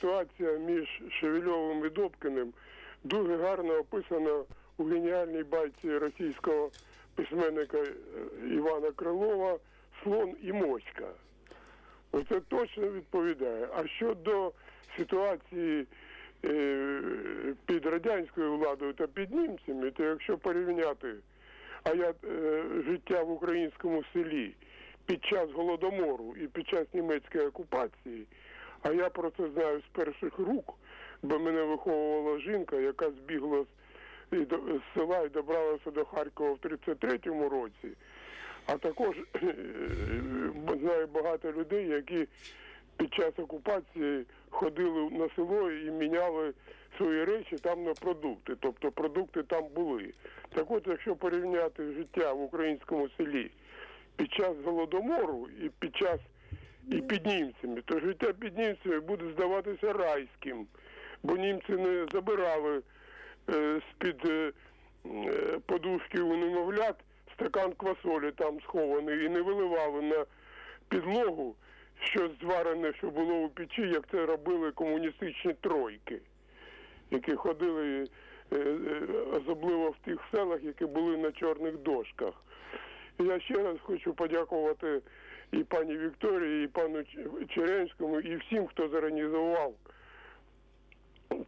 ситуація між Шевельовим і Добкіним дуже гарно описана у геніальній байці російського письменника е, Івана Крилова Слон і Моська. Оце точно відповідає. А щодо ситуації е, під радянською владою та під німцями, то якщо порівняти а я е, життя в українському селі під час голодомору і під час німецької окупації, а я про це знаю з перших рук, бо мене виховувала жінка, яка збігла з, села і добралася до Харкова в 33-му році. А також е, знаю багато людей, які під час окупації ходили на село і міняли свої речі там на продукти. Тобто продукти там були. Так от, якщо порівняти життя в українському селі під час голодомору і під час і під німцями, то життя під німцями буде здаватися райським, бо німці не забирали е, з-під е, е, подушки у немовлят стакан квасолі там схований і не виливали на підлогу щось зварене, що було у печі, як це робили комуністичні тройки, які ходили е, е, особливо в тих селах, які були на чорних дошках. Я ще раз хочу подякувати і пані Вікторії, і пану Черенському, і всім, хто зорганізував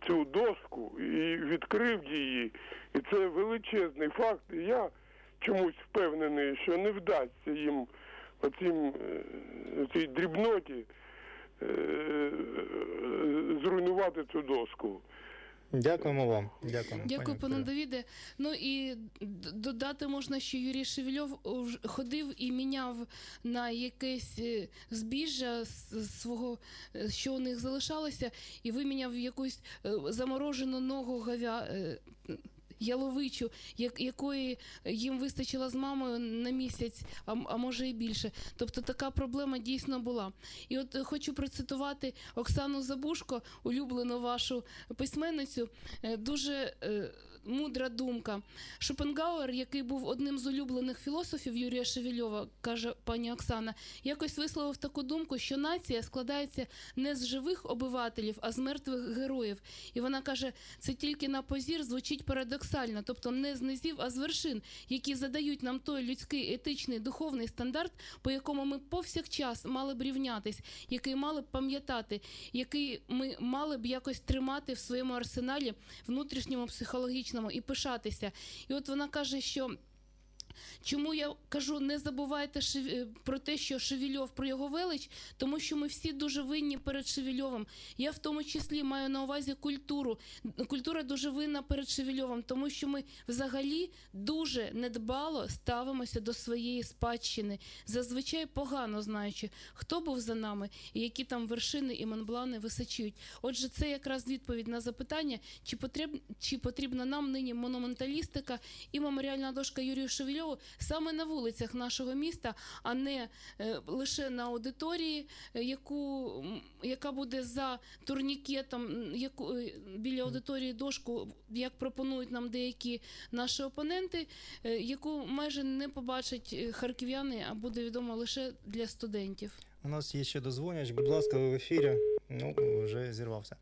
цю доску і відкрив її. І це величезний факт. І я чомусь впевнений, що не вдасться їм оцім е, цій дрібноті е, зруйнувати цю доску. Дякуємо вам. Дякуємо. Дякую, пане Давіде. Ну і додати можна, що Юрій Шевельов ходив і міняв на якесь е, збіжжя свого, е, що у них залишалося, і виміняв якусь е, заморожену ногу говя. Яловичу, як, якої їм вистачило з мамою на місяць, а, може і більше. Тобто така проблема дійсно була. І от хочу процитувати Оксану Забушко, улюблену вашу письменницю. Е, Дуже е, мудра думка. Шопенгауер, який був одним з улюблених філософів Юрія Шевельова, каже пані Оксана, якось висловив таку думку, що нація складається не з живих обивателів, а з мертвих героїв. І вона каже, це тільки на позір звучить парадоксально, тобто не з низів, а з вершин, які задають нам той людський етичний духовний стандарт, по якому ми повсякчас мали б рівнятись, який мали б пам'ятати, який ми мали б якось тримати в своєму арсеналі внутрішньому психологічному і пишатися. І от вона каже, що. Чому я кажу, не забувайте е, про те, що Шевельов про його велич, тому що ми всі дуже винні перед Шевельовим. Я в тому числі маю на увазі культуру. Культура дуже винна перед Шевельовим, тому що ми взагалі дуже недбало ставимося до своєї спадщини, зазвичай погано знаючи, хто був за нами і які там вершини і монблани височують. Отже, це якраз відповідь на запитання, чи потріб, чи потрібна нам нині монументалістика і меморіальна дошка Юрію Шевельову саме на вулицях нашого міста, а не е, лише на аудиторії, е, яку, яка буде за турнікетом, яку, е, біля аудиторії дошку, як пропонують нам деякі наші опоненти, яку майже не побачать харків'яни, а буде відомо лише для студентів. У нас є ще дозвоняч. Будь ласка, ви в ефірі. Ну, вже зірвався.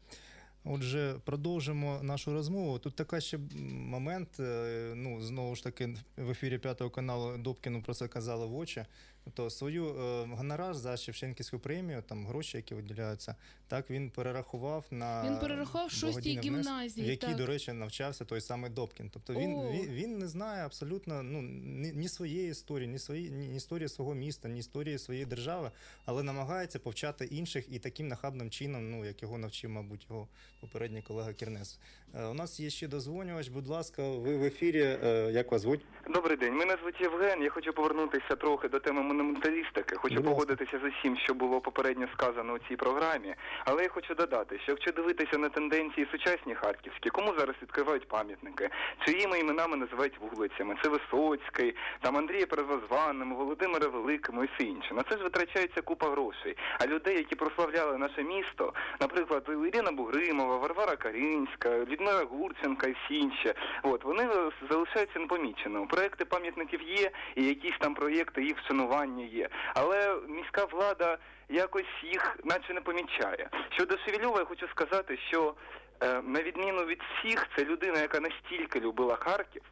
Отже, продовжимо нашу розмову. Тут така ще момент. е, Ну, знову ж таки, в ефірі п'ятого каналу Добкіну про це казали в очі. Тобто свою е, гонорар за Шевченківську премію, там гроші, які виділяються, так він перерахував на Він перерахував шостій гімназії, в якій, так. до речі, навчався той самий Добкін. Тобто він, О. він, він не знає абсолютно ну, ні, ні своєї історії, ні, свої, ні, ні історії свого міста, ні історії своєї держави, але намагається повчати інших і таким нахабним чином, ну як його навчив, мабуть, його попередній колега Кірнес. Е, у нас є ще дозвонювач. Будь ласка, ви в ефірі. Е, як вас звуть? Добрий день, мене звуть Євген. Я хочу повернутися трохи до теми монументалістики. Хочу погодитися з усім, що було попередньо сказано у цій програмі. Але я хочу додати, що якщо дивитися на тенденції сучасні харківські, кому зараз відкривають пам'ятники, чиїми іменами називають вулицями, це Висоцький, там Андрія Первозванним, Володимира Великому і все інше. На це ж витрачається купа грошей. А людей, які прославляли наше місто, наприклад, Ірина Бугримова, Варвара Карінська, Людмила Гурченка і всі інші, от вони залишаються непоміченими. Проекти пам'ятників є, і якісь там проєкти їх вшанування. Перейменування є. Але міська влада якось їх наче не помічає. Щодо Шевельова, я хочу сказати, що е, на відміну від всіх, це людина, яка настільки любила Харків,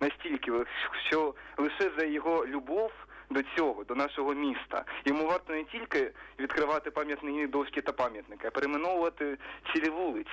настільки, що лише за його любов до цього, до нашого міста, йому варто не тільки відкривати пам'ятні дошки та пам'ятники, а перейменовувати цілі вулиці.